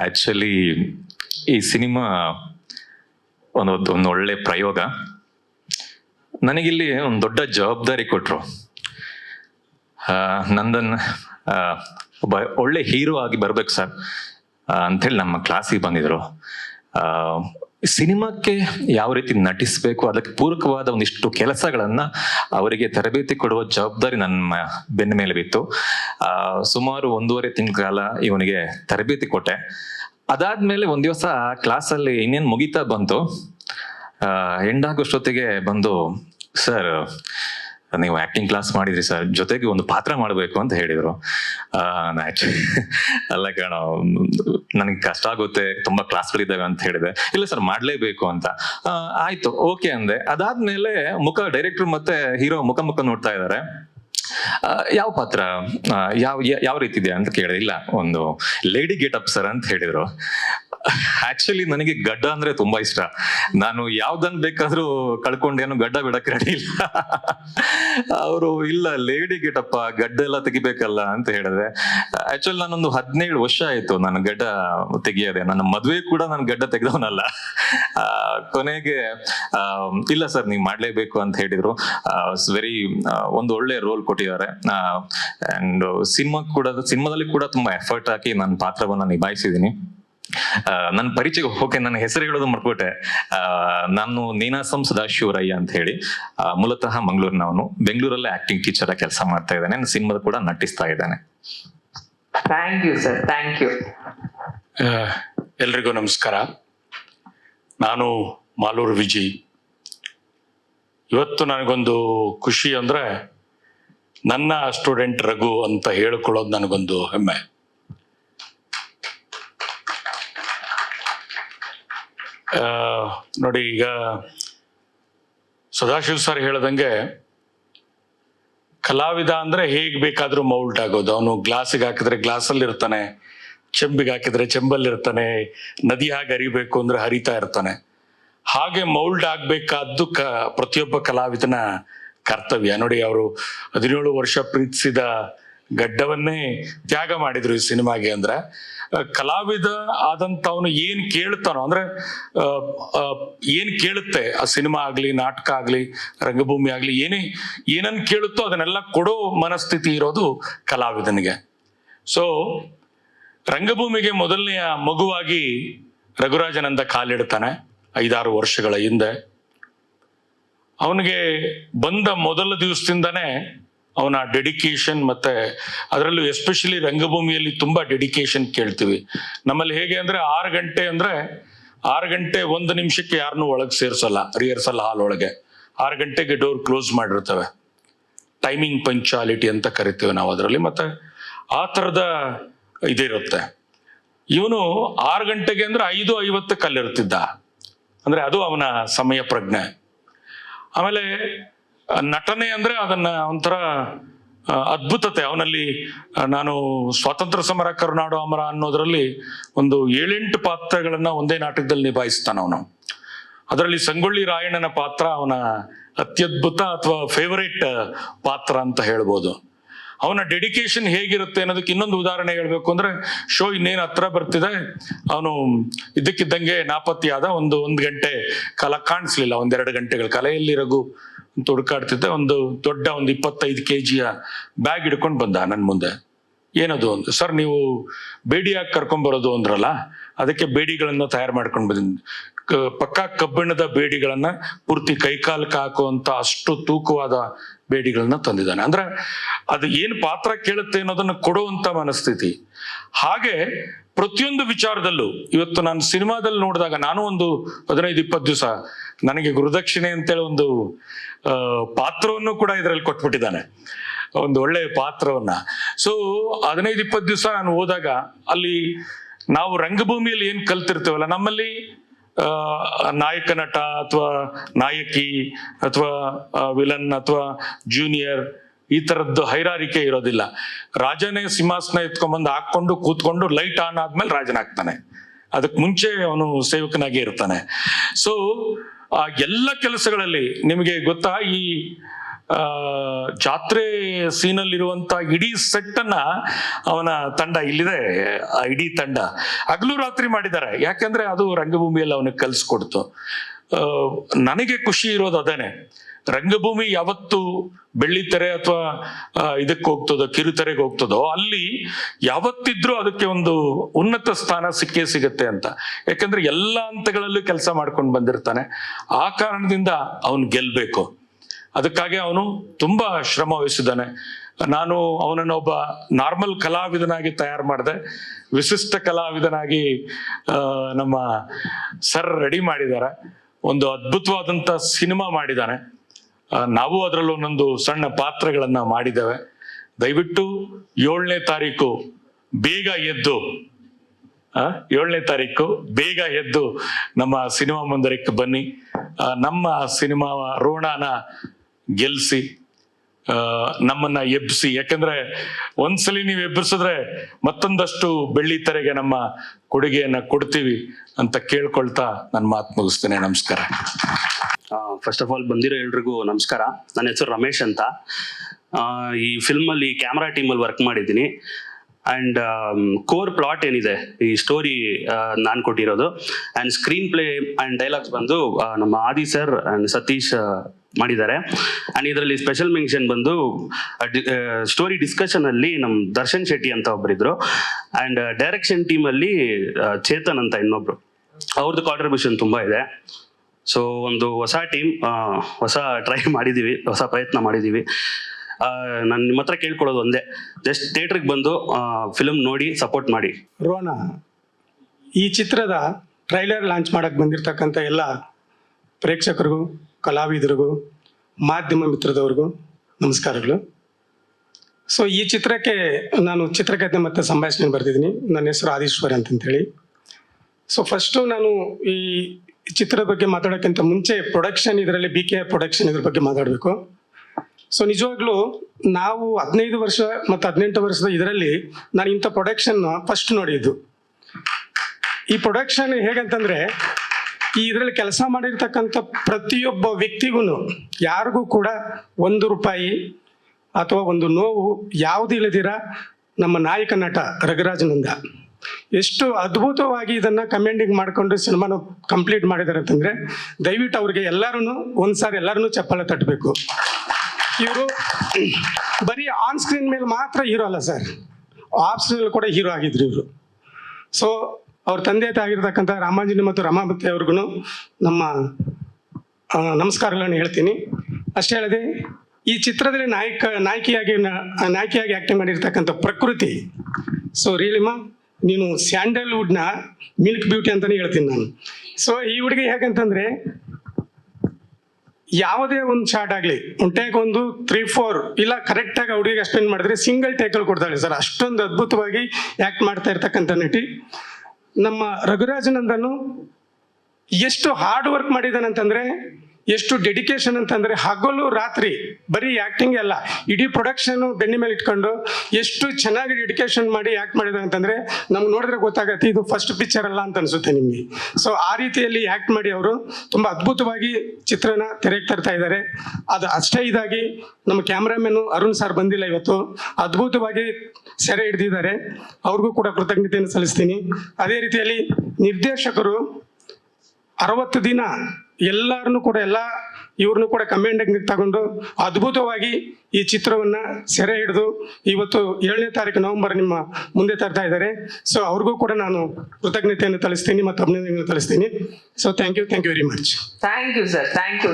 Actually ಈ cinema ಒಂದು ಒಂದು ಒಳ್ಳೆ ಪ್ರಯೋಗ. ನನಗಿಲ್ಲಿ ಒಂದು ದೊಡ್ಡ ಜವಾಬ್ದಾರಿ ಕೊಟ್ಟರು ನಂದನ್ ಒಬ್ಬ ಒಳ್ಳೆ ಹೀರೋ ಆಗಿ ಬರ್ಬೇಕು ಸರ್ ಅಂಥೇಳಿ ನಮ್ಮ ಕ್ಲಾಸಿಗೆ ಬಂದಿದ್ರು. ಸಿನಿಮಾಕ್ಕೆ ಯಾವ ರೀತಿ ನಟಿಸಬೇಕು, ಅದಕ್ಕೆ ಪೂರಕವಾದ ಒಂದಿಷ್ಟು ಕೆಲಸಗಳನ್ನ ಅವರಿಗೆ ತರಬೇತಿ ಕೊಡುವ ಜವಾಬ್ದಾರಿ ನನ್ನ ಬೆನ್ನ ಮೇಲೆ ಬಿತ್ತು. ಸುಮಾರು ಒಂದೂವರೆ ತಿಂಗಳ ಕಾಲ ಇವನಿಗೆ ತರಬೇತಿ ಕೊಟ್ಟೆ. ಅದಾದ್ಮೇಲೆ ಒಂದ್ ದಿವಸ ಕ್ಲಾಸಲ್ಲಿ ಇನ್ನೇನು ಮುಗಿತಾ ಬಂತು ಎಂಡ್ ಆಗೋಷ್ಟೊತ್ತಿಗೆ ಬಂದು, ಸರ್ ನೀವು ಆಕ್ಟಿಂಗ್ ಕ್ಲಾಸ್ ಮಾಡಿದ್ರಿ ಸರ್ ಜೊತೆಗೆ ಒಂದು ಪಾತ್ರ ಮಾಡಬೇಕು ಅಂತ ಹೇಳಿದ್ರು. ಅಲ್ಲ ಕಣ, ನನಗೆ ಕಷ್ಟ ಆಗುತ್ತೆ, ತುಂಬಾ ಕ್ಲಾಸ್ಗಳಿದ್ದಾವೆ ಅಂತ ಹೇಳಿದೆ. ಇಲ್ಲ ಸರ್ ಮಾಡಲೇಬೇಕು ಅಂತ. ಆಯ್ತು ಓಕೆ ಅಂದೆ. ಅದಾದ್ಮೇಲೆ ಮುಖ ಡೈರೆಕ್ಟರ್ ಮತ್ತೆ ಹೀರೋ ಮುಖ ಮುಖ ನೋಡ್ತಾ ಇದ್ದಾರೆ ಯಾವ ಪಾತ್ರ ಯಾವ ಯಾವ ರೀತಿ ಇದೆ ಅಂತ ಕೇಳಿದೆ. ಇಲ್ಲ, ಒಂದು ಲೇಡಿ ಗೇಟ್ ಅಪ್ ಸರ್ ಅಂತ ಹೇಳಿದ್ರು. ಆಕ್ಚುಲಿ ನನಗೆ ಗಡ್ಡ ಅಂದ್ರೆ ತುಂಬಾ ಇಷ್ಟ. ನಾನು ಯಾವ್ದನ್ ಬೇಕಾದ್ರೂ ಕಳ್ಕೊಂಡೇನು ಗಡ್ಡ ಬಿಡಕ್ ರೆಡಿ ಇಲ್ಲ. ಅವರು ಇಲ್ಲ ಲೇಡಿ ಗಿಟಪ್ಪ ಗಡ್ಡ ಎಲ್ಲ ತೆಗಿಬೇಕಲ್ಲ ಅಂತ ಹೇಳಿದ್ರೆ ಆಕ್ಚುಲಿ ನಾನೊಂದು ಹದಿನೇಳು ವರ್ಷ ಆಯ್ತು ನಾನು ಗಡ್ಡ ತೆಗಿಯೋದೆ. ನನ್ನ ಮದ್ವೆ ಕೂಡ ನಾನು ಗಡ್ಡ ತೆಗೆದವನಲ್ಲ. ಕೊನೆಗೆ ಇಲ್ಲ ಸರ್ ನೀವು ಮಾಡ್ಲೇಬೇಕು ಅಂತ ಹೇಳಿದ್ರು. ವೆರಿ ಒಂದು ಒಳ್ಳೆ ರೋಲ್ ಕೊಟ್ಟಿದ್ದಾರೆ. ಅಂಡ್ ಸಿನಿಮಾ ಕೂಡ ಸಿನಿಮಾದಲ್ಲಿ ಕೂಡ ತುಂಬಾ ಎಫರ್ಟ್ ಹಾಕಿ ನನ್ನ ಪಾತ್ರವನ್ನ ನಿಭಾಯಿಸಿದ್ದೀನಿ. ಆ, ನನ್ನ ಪರಿಚಯ ಓಕೆ ನನ್ನ ಹೆಸರು ಹೇಳೋದು ಮರ್ಕೊಟ್ಟೆ ಆ, ನಾನು ನೀನಾಸಂ ಸದಾಶಿವರಯ್ಯ ಅಂತ ಹೇಳಿ ಮೂಲತಃ ಮಂಗಳೂರಿನವನು. ಬೆಂಗಳೂರಲ್ಲೇ ಆಕ್ಟಿಂಗ್ ಟೀಚರ್ ಕೆಲಸ ಮಾಡ್ತಾ ಇದ್ದಾನೆ. ನನ್ನ ಸಿನಿಮಾದ ಕೂಡ ನಟಿಸ್ತಾ ಇದ್ದಾನೆ. Thank you sir thank you ಆ, ಎಲ್ರಿಗೂ ನಮಸ್ಕಾರ. ನಾನು ಮಾಲೂರು ವಿಜಿ. ಇವತ್ತು ನನಗೊಂದು ಖುಷಿ ಅಂದ್ರೆ ನನ್ನ ಸ್ಟೂಡೆಂಟ್ ರಘು ಅಂತ ಹೇಳ್ಕೊಳ್ಳೋದು ನನಗೊಂದು ಹೆಮ್ಮೆ. ನೋಡಿ, ಈಗ ಸದಾಶಿವ್ ಸರ್ ಹೇಳ್ದಂಗೆ ಕಲಾವಿದ ಅಂದ್ರೆ ಹೇಗ್ ಬೇಕಾದ್ರೂ ಮೌಲ್ಟ್ ಆಗೋದು. ಅವನು ಗ್ಲಾಸಿಗೆ ಹಾಕಿದ್ರೆ ಗ್ಲಾಸಲ್ಲಿ ಇರ್ತಾನೆ, ಚೆಂಬಿಗೆ ಹಾಕಿದ್ರೆ ಚೆಂಬಲ್ಲಿ ಇರ್ತಾನೆ, ನದಿ ಹಾಗೆ ಹರಿಬೇಕು ಅಂದ್ರೆ ಹರಿತಾ ಇರ್ತಾನೆ. ಹಾಗೆ ಮೌಲ್ಡ್ ಆಗ್ಬೇಕಾದ್ದು ಕ, ಪ್ರತಿಯೊಬ್ಬ ಕಲಾವಿದನ ಕರ್ತವ್ಯ. ನೋಡಿ, ಅವರು ಹದಿನೇಳು ವರ್ಷ ಪ್ರೀತಿಸಿದ ಗಡ್ಡವನ್ನೇ ತ್ಯಾಗ ಮಾಡಿದ್ರು ಈ ಸಿನಿಮಾಗೆ ಅಂದ್ರೆ. ಕಲಾವಿದ ಆದಂತವನು ಏನ್ ಕೇಳ್ತಾನೋ, ಅಂದ್ರೆ ಏನ್ ಕೇಳುತ್ತೆ, ಆ ಸಿನಿಮಾ ಆಗ್ಲಿ, ನಾಟಕ ಆಗ್ಲಿ, ರಂಗಭೂಮಿ ಆಗ್ಲಿ, ಏನೇ, ಏನನ್ ಕೇಳುತ್ತೋ ಅದನ್ನೆಲ್ಲ ಕೊಡೋ ಮನಸ್ಥಿತಿ ಇರೋದು ಕಲಾವಿದನಿಗೆ. ಸೊ ರಂಗಭೂಮಿಗೆ ಮೊದಲನೆಯ ಮಗುವಾಗಿ ರಘುರಾಜನಂದ ಕಾಲಿಡ್ತಾನೆ, ಐದಾರು ವರ್ಷಗಳ ಹಿಂದೆ. ಅವನಿಗೆ ಬಂದ ಮೊದಲ ದಿವಸದಿಂದನೇ ಅವನ ಡೆಡಿಕೇಶನ್ ಮತ್ತೆ ಅದರಲ್ಲೂ ಎಸ್ಪೆಷಲಿ ರಂಗಭೂಮಿಯಲ್ಲಿ ತುಂಬಾ ಡೆಡಿಕೇಶನ್ ಕೇಳ್ತೀವಿ. ನಮ್ಮಲ್ಲಿ ಹೇಗೆ ಅಂದ್ರೆ ಆರು ಗಂಟೆ ಅಂದ್ರೆ ಆರು ಗಂಟೆ ಒಂದು ನಿಮಿಷಕ್ಕೆ ಯಾರನ್ನೂ ಒಳಗೆ ಸೇರಿಸಲ್ಲ ರಿಹರ್ಸಲ್ ಹಾಲ್ ಒಳಗೆ. ಆರು ಗಂಟೆಗೆ ಡೋರ್ ಕ್ಲೋಸ್ ಮಾಡಿರ್ತವೆ. ಟೈಮಿಂಗ್ ಪಂಚಾಲಿಟಿ ಅಂತ ಕರಿತೀವಿ ನಾವು ಅದರಲ್ಲಿ. ಮತ್ತೆ ಆ ಥರದ ಇದಿರುತ್ತೆ. ಇವನು ಆರು ಗಂಟೆಗೆ ಅಂದ್ರೆ ಐದು ಐವತ್ತಕ್ಕೆ ಅಲ್ಲಿರ್ತಿದ್ದ ಅಂದ್ರೆ ಅದು ಅವನ ಸಮಯ ಪ್ರಜ್ಞೆ. ಆಮೇಲೆ ನಟನೆ ಅಂದ್ರೆ ಅದನ್ನ ಒಂಥರ ಅದ್ಭುತತೆ. ಅವನಲ್ಲಿ ನಾನು ಸ್ವಾತಂತ್ರ್ಯ ಸಮರ ಕರುನಾಡು ಅಮರ ಅನ್ನೋದ್ರಲ್ಲಿ ಒಂದು ಏಳೆಂಟು ಪಾತ್ರಗಳನ್ನ ಒಂದೇ ನಾಟಕದಲ್ಲಿ ನಿಭಾಯಿಸ್ತಾನ ಅವನು. ಅದರಲ್ಲಿ ಸಂಗೊಳ್ಳಿ ರಾಯಣ್ಣನ ಪಾತ್ರ ಅವನ ಅತ್ಯದ್ಭುತ ಅಥವಾ ಫೇವರೇಟ್ ಪಾತ್ರ ಅಂತ ಹೇಳ್ಬೋದು. ಅವನ ಡೆಡಿಕೇಶನ್ ಹೇಗಿರುತ್ತೆ ಅನ್ನೋದಕ್ಕೆ ಇನ್ನೊಂದು ಉದಾಹರಣೆ ಹೇಳ್ಬೇಕು ಅಂದ್ರೆ ಶೋ ಇನ್ನೇನು ಹತ್ರ ಬರ್ತಿದೆ, ಅವನು ಇದ್ದಕ್ಕಿದ್ದಂಗೆ ನಾಪತ್ತೆಯಾದ ಒಂದು ಒಂದು ಗಂಟೆ ಕಾಲ ಕಾಣಿಸ್ಲಿಲ್ಲ, ಒಂದೆರಡು ಗಂಟೆಗಳ. ಕಲೆಯಲ್ಲಿ ರಘು ಅಂತ ಹುಡುಕಾಡ್ತಿದ್ದೆ ಒಂದು ದೊಡ್ಡ ಒಂದು ಇಪ್ಪತ್ತೈದು ಕೆ ಜಿಯ ಬ್ಯಾಗ್ ಹಿಡ್ಕೊಂಡು ಬಂದ ನನ್ನ ಮುಂದೆ. ಏನದು ಅಂತ ಸರ್, ನೀವು ಬೇಡಿಯಾಗಿ ಕರ್ಕೊಂಬರೋದು ಅಂದ್ರಲ್ಲ, ಅದಕ್ಕೆ ಬೇಡಿಗಳನ್ನು ತಯಾರು ಮಾಡ್ಕೊಂಡು ಬಂದಿದ್ದೀನಿ ಪಕ್ಕಾ ಕಬ್ಬಿಣದ ಬೇಡಿಗಳನ್ನ ಪೂರ್ತಿ ಕೈಕಾಲಕ್ಕೆ ಹಾಕುವಂತ ಅಷ್ಟು ತೂಕವಾದ ಬೇಡಿಗಳನ್ನ ತಂದಿದ್ದಾನೆ. ಅಂದ್ರೆ ಅದು ಏನು ಪಾತ್ರ ಕೇಳುತ್ತೆ ಅನ್ನೋದನ್ನ ಕೊಡುವಂತ ಮನಸ್ಥಿತಿ. ಹಾಗೆ ಪ್ರತಿಯೊಂದು ವಿಚಾರದಲ್ಲೂ, ಇವತ್ತು ನಾನು ಸಿನಿಮಾದಲ್ಲಿ ನೋಡಿದಾಗ, ನಾನು ಒಂದು ಹದಿನೈದು, ಇಪ್ಪತ್ತು ದಿವಸ ನನಗೆ ಗುರುದಕ್ಷಿಣೆ ಅಂತೇಳಿ ಒಂದು ಪಾತ್ರವನ್ನು ಕೂಡ ಇದರಲ್ಲಿ ಕೊಟ್ಬಿಟ್ಟಿದ್ದಾನೆ. ಒಂದು ಒಳ್ಳೆ ಪಾತ್ರವನ್ನ. ಸೊ ಹದಿನೈದು, ಇಪ್ಪತ್ತು ದಿವಸ ನಾನು ಹೋದಾಗ ಅಲ್ಲಿ ನಾವು ರಂಗಭೂಮಿಯಲ್ಲಿ ಏನು ಕಲ್ತಿರ್ತೇವಲ್ಲ, ನಮ್ಮಲ್ಲಿ ನಾಯಕ ನಟ ಅಥವಾ ನಾಯಕಿ ಅಥವಾ ವಿಲನ್ ಅಥವಾ ಜೂನಿಯರ್ ಈ ತರದ್ದು ಹೈರಾರಿಕೆ ಇರೋದಿಲ್ಲ. ರಾಜನೇ ಸಿಂಹಾಸನ ಎತ್ಕೊಂಡ್ಬಂದು ಹಾಕೊಂಡು ಕೂತ್ಕೊಂಡು ಲೈಟ್ ಆನ್ ಆದ್ಮೇಲೆ ರಾಜನಾಗ್ತಾನೆ. ಅದಕ್ಕೆ ಮುಂಚೆ ಅವನು ಸೇವಕನಾಗಿ ಇರ್ತಾನೆ. ಸೊ ಆ ಎಲ್ಲ ಕೆಲಸಗಳಲ್ಲಿ ನಿಮಗೆ ಗೊತ್ತಾ, ಈ ಜಾತ್ರೆ ಸೀನಲ್ಲಿರುವಂತ ಇಡೀ ಸೆಟ್ ಅನ್ನ ಅವನ ತಂಡ ಇಲ್ಲಿದೆ, ಆ ಇಡೀ ತಂಡ. ಹಗಲು ರಾತ್ರಿ ಮಾಡಿದ್ದಾರೆ. ಯಾಕೆಂದ್ರೆ ಅದು ರಂಗಭೂಮಿಯಲ್ಲಿ ಅವನಿಗೆ ಕಲಿಸ್ಕೊಡ್ತು ನನಗೆ ಖುಷಿ ಇರೋದು ಅದೇನೆ. ರಂಗಭೂಮಿ ಯಾವತ್ತು ಬೆಳ್ಳಿತೆರೆ ಅಥವಾ ಇದಕ್ಕೆ ಹೋಗ್ತದೋ ಕಿರುತೆರೆಗೆ ಹೋಗ್ತದೋ, ಅಲ್ಲಿ ಯಾವತ್ತಿದ್ರೂ ಅದಕ್ಕೆ ಒಂದು ಉನ್ನತ ಸ್ಥಾನ ಸಿಕ್ಕೇ ಸಿಗುತ್ತೆ ಅಂತ. ಯಾಕಂದ್ರೆ ಎಲ್ಲ ಹಂತಗಳಲ್ಲೂ ಕೆಲಸ ಮಾಡ್ಕೊಂಡು ಬಂದಿರ್ತಾನೆ. ಆ ಕಾರಣದಿಂದ ಅವನು ಗೆಲ್ಬೇಕು. ಅದಕ್ಕಾಗಿ ಅವನು ತುಂಬಾ ಶ್ರಮ ವಹಿಸಿದ್ದಾನೆ. ನಾನು ಅವನನ್ನು ಒಬ್ಬ ನಾರ್ಮಲ್ ಕಲಾವಿದನಾಗಿ ತಯಾರು ಮಾಡಿದೆ. ವಿಶಿಷ್ಟ ಕಲಾವಿದನಾಗಿ ನಮ್ಮ ಸರ್ ರೆಡಿ ಮಾಡಿದ್ದಾರೆ. ಒಂದು ಅದ್ಭುತವಾದಂತ ಸಿನಿಮಾ ಮಾಡಿದ್ದಾನೆ. ನಾವು ಅದರಲ್ಲಿ ಒಂದೊಂದು ಸಣ್ಣ ಪಾತ್ರಗಳನ್ನ ಮಾಡಿದ್ದೇವೆ. ದಯವಿಟ್ಟು ಏಳನೇ ತಾರೀಕು ಬೇಗ ಎದ್ದು ಏಳನೇ ತಾರೀಕು ಬೇಗ ಎದ್ದು ನಮ್ಮ ಸಿನಿಮಾ ಮಂದಿರಕ್ಕೆ ಬನ್ನಿ. ನಮ್ಮ ಸಿನಿಮಾ ರೋಣಾನ ಗೆಲ್ಸಿ ಆ, ನಮ್ಮನ್ನ ಎಬ್ಬಿಸಿ ಯಾಕಂದ್ರೆ ಒಂದ್ಸಲಿ ನೀವು ಎಬ್ಬಿಸಿದ್ರೆ ಮತ್ತೊಂದಷ್ಟು ಬೆಳ್ಳಿ ತೆರೆಗೆ ನಮ್ಮ ಕೊಡುಗೆಯನ್ನ ಕೊಡ್ತೀವಿ ಅಂತ ಕೇಳ್ಕೊಳ್ತಾ ನನ್ನ ಮಾತು ಮುಗಿಸ್ತೇನೆ. ನಮಸ್ಕಾರ. ಫಸ್ಟ್ ಆಫ್ ಆಲ್ ಬಂದಿರೋ ಎಲ್ರಿಗೂ ನಮಸ್ಕಾರ. ನನ್ನ ಹೆಸರು ರಮೇಶ್ ಅಂತ. ಈ ಫಿಲ್ಮಲ್ಲಿ ಕ್ಯಾಮ್ರಾ ಅಲ್ಲಿ ವರ್ಕ್ ಮಾಡಿದ್ದೀನಿ. ಅಂಡ್ ಕೋರ್ ಪ್ಲಾಟ್ ಏನಿದೆ? ಈ ಸ್ಟೋರಿ ನಾನು ಕೊಟ್ಟಿರೋದು. And screen play and dialogues ಬಂದು ನಮ್ಮ ಆದಿ ಸರ್ ಅಂಡ್ ಸತೀಶ್ ಮಾಡಿದ್ದಾರೆ. ಅಂಡ್ ಇದರಲ್ಲಿ ಸ್ಪೆಷಲ್ ಮೆನ್ಷನ್ ಬಂದು ಸ್ಟೋರಿ ಡಿಸ್ಕಷನ್ ಅಲ್ಲಿ ನಮ್ಮ ದರ್ಶನ್ ಶೆಟ್ಟಿ ಅಂತ ಒಬ್ಬರಿದ್ರು ಅಂಡ್ ಡೈರೆಕ್ಷನ್ ಅಲ್ಲಿ ಚೇತನ್ ಅಂತ ಇನ್ನೊಬ್ರು. ಅವ್ರದ್ದು ಕಾಂಟ್ರಿಬ್ಯೂಷನ್ ತುಂಬಾ ಇದೆ. ಸೊ ಒಂದು ಹೊಸ ಟೀಮ್ ಹೊಸ ಟ್ರೈ ಮಾಡಿದೀವಿ, ಹೊಸ ಪ್ರಯತ್ನ ಮಾಡಿದೀವಿ. ನಾನು ನಿಮ್ಮ ಹತ್ರ ಕೇಳ್ಕೊಳ್ಳೋದು ಒಂದೇ. ಜಸ್ಟ್ ಥಿಯೇಟ್ರಿಗೆ ಬಂದು ಫಿಲಮ್ ನೋಡಿ ಸಪೋರ್ಟ್ ಮಾಡಿ. ರೋಣ ಈ ಚಿತ್ರದ ಟ್ರೈಲರ್ ಲಾಂಚ್ ಮಾಡಕ್ಕೆ ಬಂದಿರತಕ್ಕಂಥ ಎಲ್ಲ ಪ್ರೇಕ್ಷಕರಿಗೂ ಕಲಾವಿದರಿಗೂ, ಮಾಧ್ಯಮ ಮಿತ್ರದವ್ರಿಗೂ ನಮಸ್ಕಾರಗಳು. ಸೊ ಈ ಚಿತ್ರಕ್ಕೆ ನಾನು ಚಿತ್ರಕಥೆ ಮತ್ತು ಸಂಭಾಷಣೆ ಬರೆದಿದ್ದೀನಿ. ನನ್ನ ಹೆಸರು ಆದೀಶ್ವರ್ ಅಂತಂತೇಳಿ. ಸೊ ಫಸ್ಟು ನಾನು ಈ ಚಿತ್ರದ ಬಗ್ಗೆ ಮಾತಾಡೋಕ್ಕಿಂತ ಮುಂಚೆ ಪ್ರೊಡಕ್ಷನ್ ಇದರಲ್ಲಿ ಬಿ ಕೆ ಪ್ರೊಡಕ್ಷನ್ ಇದ್ರ ಬಗ್ಗೆ ಮಾತಾಡಬೇಕು. ಸೊ ನಿಜವಾಗ್ಲೂ ನಾವು ಹದಿನೈದು ವರ್ಷ ಮತ್ತು ಹದಿನೆಂಟು ವರ್ಷದ ಇದರಲ್ಲಿ ನಾನು ಇಂಥ ಪ್ರೊಡಕ್ಷನ್ ಫಸ್ಟ್ ನೋಡಿದ್ದು. ಈ ಪ್ರೊಡಕ್ಷನ್ ಹೇಗಂತಂದ್ರೆ ಈ ಇದರಲ್ಲಿ ಕೆಲಸ ಮಾಡಿರ್ತಕ್ಕಂಥ ಪ್ರತಿಯೊಬ್ಬ ವ್ಯಕ್ತಿಗೂ ಯಾರಿಗೂ ಕೂಡ ಒಂದು ರೂಪಾಯಿ ಅಥವಾ ಒಂದು ನೋವು ಯಾವುದು ಇಲ್ಲದಿರ ನಮ್ಮ ನಾಯಕ ನಟ ರಘುರಾಜನಂದ ಎಷ್ಟು ಅದ್ಭುತವಾಗಿ ಇದನ್ನ ಕಮೆಂಡಿಂಗ್ ಮಾಡಿಕೊಂಡು ಸಿನಿಮಾನ ಕಂಪ್ಲೀಟ್ ಮಾಡಿದ್ದಾರೆ ಅಂತಂದ್ರೆ ದಯವಿಟ್ಟು ಅವ್ರಿಗೆ ಎಲ್ಲರೂ ಒಂದ್ಸಾರಿ ಎಲ್ಲರೂ ಚಪ್ಪಾಳೆ ತಟ್ಟಬೇಕು ಇವರು ಬರೀ ಆನ್ ಸ್ಕ್ರೀನ್ ಮೇಲೆ ಮಾತ್ರ ಹೀರೋ ಅಲ್ಲ ಸರ್ ಆಫ್ ಸ್ಕ್ರೀನ್ ಕೂಡ ಹೀರೋ ಆಗಿದ್ರು ಇವರು. ಸೊ ಅವ್ರ ತಂದೆ ತಾಗಿರ್ತಕ್ಕಂಥ ರಾಮಾಂಜನಿ ಮತ್ತು ರಮಾಪತಿ ಅವ್ರಿಗೂ ನಮ್ಮ ನಮಸ್ಕಾರಗಳನ್ನು ಹೇಳ್ತೀನಿ. ಅಷ್ಟೇ ಹೇಳದೆ ಈ ಚಿತ್ರದಲ್ಲಿ ನಾಯಕ, ನಾಯಕಿಯಾಗಿ ನಾಯಕಿಯಾಗಿ ಆ್ಯಕ್ಟಿಂಗ್ ಮಾಡಿರ್ತಕ್ಕಂಥ ಪ್ರಕೃತಿ. ಸೊ ರಿಯಲಿಮ ನೀನು ಸ್ಯಾಂಡಲ್ವುಡ್ನ ಮಿಲ್ಕ್ ಬ್ಯೂಟಿ ಅಂತಲೇ ಹೇಳ್ತೀನಿ ನಾನು. ಸೊ ಈ ಹುಡುಗಿ ಹೇಗಂತಂದ್ರೆ ಯಾವುದೇ ಒಂದು ಶಾರ್ಟ್ ಆಗಲಿ, ಒಂದು ಒಂದು ತ್ರೀ ಫೋರ್ ಇಲ್ಲ ಕರೆಕ್ಟಾಗಿ ಹುಡುಗಿಗೆ ಎಕ್ಸ್ಪ್ಲೇನ್ ಮಾಡಿದ್ರೆ ಸಿಂಗಲ್ ಟೇಕಲ್ಲಿ ಕೊಡ್ತಾಳೆ ಸರ್ ಅಷ್ಟೊಂದು ಅದ್ಭುತವಾಗಿ ಆ್ಯಕ್ಟ್ ಮಾಡ್ತಾ ಇರ್ತಕ್ಕಂಥ ನಟಿ. ನಮ್ಮ ರಘುರಾಜನಂದನು ಎಷ್ಟು ಹಾರ್ಡ್ ವರ್ಕ್ ಮಾಡಿದ್ದಾನೆ ಅಂತಂದ್ರೆ ಎಷ್ಟು ಡೆಡಿಕೇಶನ್ ಅಂತಂದ್ರೆ ಹಗಲು ರಾತ್ರಿ ಬರೀ ಆಕ್ಟಿಂಗ್ ಅಲ್ಲ, ಇಡೀ ಪ್ರೊಡಕ್ಷನ್ ಬೆನ್ನಿ ಮೇಲೆ ಇಟ್ಕೊಂಡು ಎಷ್ಟು ಚೆನ್ನಾಗಿ ಡೆಡಿಕೇಶನ್ ಮಾಡಿ ಆಕ್ಟ್ ಮಾಡಿದ ಅಂತಂದ್ರೆ ನಮ್ಗೆ ನೋಡಿದ್ರೆ ಗೊತ್ತಾಗತ್ತೆ ಇದು ಫಸ್ಟ್ ಪಿಕ್ಚರ್ ಅಲ್ಲ ಅಂತ ಅನ್ಸುತ್ತೆ ನಿಮಗೆ. ಸೊ ಆ ರೀತಿಯಲ್ಲಿ ಆಕ್ಟ್ ಮಾಡಿ ಅವರು ತುಂಬಾ ಅದ್ಭುತವಾಗಿ ಚಿತ್ರನ ತೆರೆಗೆ ತರ್ತಾ ಇದ್ದಾರೆ. ಅದು ಅಷ್ಟೇ ಇದಾಗಿ ನಮ್ಮ ಕ್ಯಾಮ್ರಾಮನ್ ಅರುಣ್ ಸರ್ ಬಂದಿಲ್ಲ ಇವತ್ತು. ಅದ್ಭುತವಾಗಿ ಸೆರೆ ಹಿಡಿದಿದ್ದಾರೆ. ಅವ್ರಿಗೂ ಕೂಡ ಕೃತಜ್ಞತೆಯನ್ನು ಸಲ್ಲಿಸ್ತೀನಿ. ಅದೇ ರೀತಿಯಲ್ಲಿ ನಿರ್ದೇಶಕರು ಅರವತ್ತು ದಿನ ಎಲ್ಲರನ್ನು ಕೂಡ, ಎಲ್ಲ ಇವ್ರನ್ನೂ ಕೂಡ ಕಮ್ಯಾಂಡ್ ತಗೊಂಡು ಅದ್ಭುತವಾಗಿ ಈ ಚಿತ್ರವನ್ನ ಸೆರೆ ಹಿಡಿದು ಇವತ್ತು ಏಳನೇ ತಾರೀಕು ನವೆಂಬರ್ ನಿಮ್ಮ ಮುಂದೆ ತರ್ತಾ ಇದ್ದಾರೆ. ಸೊ ಅವ್ರಿಗೂ ಕೂಡ ನಾನು ಕೃತಜ್ಞತೆಯನ್ನು ತಲಿಸ್ತೀನಿ ಮತ್ತು ಅಭಿನಂದನೆಯನ್ನು ತಲಿಸ್ತೀನಿ. So thank you thank you very much thank you sir thank you